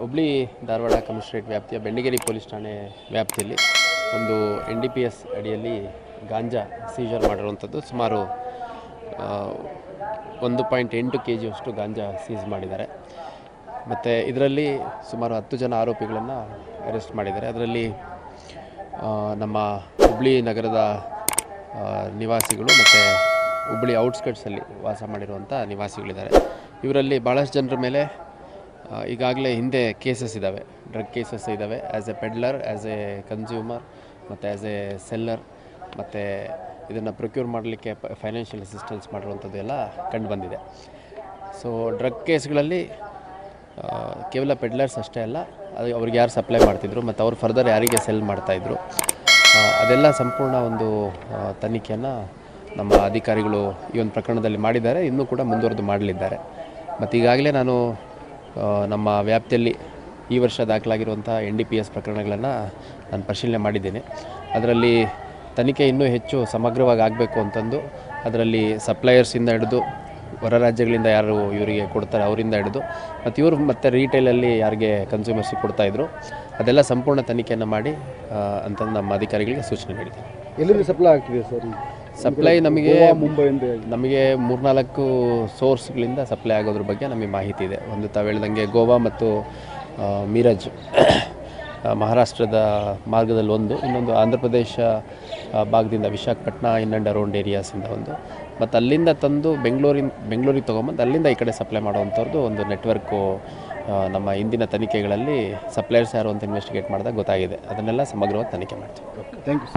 Hubli Dharwad commissionerate ವ್ಯಾಪ್ತಿಯ Belligere police ಠಾಣೆ ವ್ಯಾಪ್ತಿಯಲ್ಲಿ ಒಂದು ಎನ್ ಡಿ ಪಿ ಎಸ್ ಅಡಿಯಲ್ಲಿ ಗಾಂಜಾ ಸೀಜರ್ ಮಾಡಿರುವಂಥದ್ದು. ಸುಮಾರು ಒಂದು ಪಾಯಿಂಟ್ ಎಂಟು ಕೆ ಜಿಯಷ್ಟು ಗಾಂಜಾ ಸೀಸ್ ಮಾಡಿದ್ದಾರೆ. ಮತ್ತು ಇದರಲ್ಲಿ ಸುಮಾರು ಹತ್ತು ಜನ ಆರೋಪಿಗಳನ್ನು ಅರೆಸ್ಟ್ ಮಾಡಿದ್ದಾರೆ. ಅದರಲ್ಲಿ ನಮ್ಮ ಹುಬ್ಳಿ ನಗರದ ನಿವಾಸಿಗಳು ಮತ್ತು ಹುಬ್ಳಿ ಔಟ್ಸ್ಕಟ್ಸಲ್ಲಿ ವಾಸ ಮಾಡಿರುವಂಥ ನಿವಾಸಿಗಳಿದ್ದಾರೆ. ಇವರಲ್ಲಿ ಭಾಳಷ್ಟು ಜನರ ಮೇಲೆ ಈಗಾಗಲೇ ಹಿಂದೆ ಕೇಸಸ್ ಇದ್ದಾವೆ ಡ್ರಗ್ ಕೇಸಸ್ ಇದ್ದಾವೆ as a peddler as a consumer ಮತ್ತು ಆ್ಯಸ್ ಎ ಸೆಲ್ಲರ್ ಮತ್ತು ಇದನ್ನು ಪ್ರೊಕ್ಯೂರ್ ಮಾಡಲಿಕ್ಕೆ ಫೈನಾನ್ಷಿಯಲ್ ಅಸಿಸ್ಟೆನ್ಸ್ ಮಾಡಿರುವಂಥದ್ದು ಎಲ್ಲ ಕಂಡು ಬಂದಿದೆ. ಸೊ ಡ್ರಗ್ ಕೇಸ್ಗಳಲ್ಲಿ ಕೇವಲ ಪೆಡ್ಲರ್ಸ್ ಅಷ್ಟೇ ಅಲ್ಲ, ಅದು ಅವ್ರಿಗೆ ಯಾರು ಸಪ್ಲೈ ಮಾಡ್ತಿದ್ರು, ಮತ್ತು ಅವ್ರು ಫರ್ದರ್ ಯಾರಿಗೆ ಸೆಲ್ ಮಾಡ್ತಾಯಿದ್ರು ಅದೆಲ್ಲ ಸಂಪೂರ್ಣ ಒಂದು ತನಿಖೆಯನ್ನು ನಮ್ಮ ಅಧಿಕಾರಿಗಳು ಈ ಒಂದು ಪ್ರಕರಣದಲ್ಲಿ ಮಾಡಿದ್ದಾರೆ. ಇನ್ನೂ ಕೂಡ ಮುಂದುವರೆದು ಮಾಡಲಿದ್ದಾರೆ. ಮತ್ತು ಈಗಾಗಲೇ ನಾನು ನಮ್ಮ ವ್ಯಾಪ್ತಿಯಲ್ಲಿ ಈ ವರ್ಷ ದಾಖಲಾಗಿರುವಂಥ ಎನ್ ಡಿ ಪಿ ಎಸ್ ಪ್ರಕರಣಗಳನ್ನು ನಾನು ಪರಿಶೀಲನೆ ಮಾಡಿದ್ದೇನೆ. ಅದರಲ್ಲಿ ತನಿಖೆ ಇನ್ನೂ ಹೆಚ್ಚು ಸಮಗ್ರವಾಗಿ ಆಗಬೇಕು ಅಂತಂದು ಅದರಲ್ಲಿ ಸಪ್ಲೈಯರ್ಸಿಂದ ಹಿಡಿದು ಹೊರ ರಾಜ್ಯಗಳಿಂದ ಯಾರು ಇವರಿಗೆ ಕೊಡ್ತಾರೆ ಅವರಿಂದ ಹಿಡಿದು ಮತ್ತು ಇವರು ಮತ್ತು ರೀಟೇಲಲ್ಲಿ ಯಾರಿಗೆ ಕನ್ಸ್ಯೂಮರ್ಸಿಗೆ ಕೊಡ್ತಾಯಿದ್ರು ಅದೆಲ್ಲ ಸಂಪೂರ್ಣ ತನಿಖೆಯನ್ನು ಮಾಡಿ ಅಂತಂದು ನಮ್ಮ ಅಧಿಕಾರಿಗಳಿಗೆ ಸೂಚನೆ ನೀಡಿದ್ದಾರೆ ಎಲ್ಲಿಂದ ಸಪ್ಲೈ ಆಗ್ತಿದೆ ಸರ್ ಸಪ್ಲೈ ನಮಗೆ ಮುಂಬೈಯಿಂದ ನಮಗೆ ಮೂರ್ನಾಲ್ಕು ಸೋರ್ಸ್ಗಳಿಂದ ಸಪ್ಲೈ ಆಗೋದ್ರ ಬಗ್ಗೆ ನಮಗೆ ಮಾಹಿತಿ ಇದೆ. ಒಂದು ತಾವು ಹೇಳ್ದಂಗೆ ಗೋವಾ ಮತ್ತು ಮೀರಜ್ ಮಹಾರಾಷ್ಟ್ರದ ಮಾರ್ಗದಲ್ಲಿ ಒಂದು ಇನ್ನೊಂದು ಆಂಧ್ರ ಪ್ರದೇಶ ಭಾಗದಿಂದ ವಿಶಾಖಪಟ್ಟಣ ಇನ್ ಆ್ಯಂಡ್ ಅರೌಂಡ್ ಏರಿಯಾಸಿಂದ ಒಂದು. ಮತ್ತು ಅಲ್ಲಿಂದ ತಂದು ಬೆಂಗಳೂರಿನ ಬೆಂಗಳೂರಿಗೆ ತೊಗೊಂಬಂದು ಅಲ್ಲಿಂದ ಈ ಕಡೆ ಸಪ್ಲೈ ಮಾಡುವಂಥವ್ರದ್ದು ಒಂದು ನೆಟ್ವರ್ಕು ನಮ್ಮ ಇಂದಿನ ತನಿಖೆಗಳಲ್ಲಿ ಸಪ್ಲೈಯರ್ಸ್ ಯಾರು ಅಂತ ಇನ್ವೆಸ್ಟಿಗೇಟ್ ಮಾಡಿದಾಗ ಗೊತ್ತಾಗಿದೆ. ಅದನ್ನೆಲ್ಲ ಸಮಗ್ರವಾಗಿ ತನಿಖೆ ಮಾಡ್ತೀವಿ. Okay thank you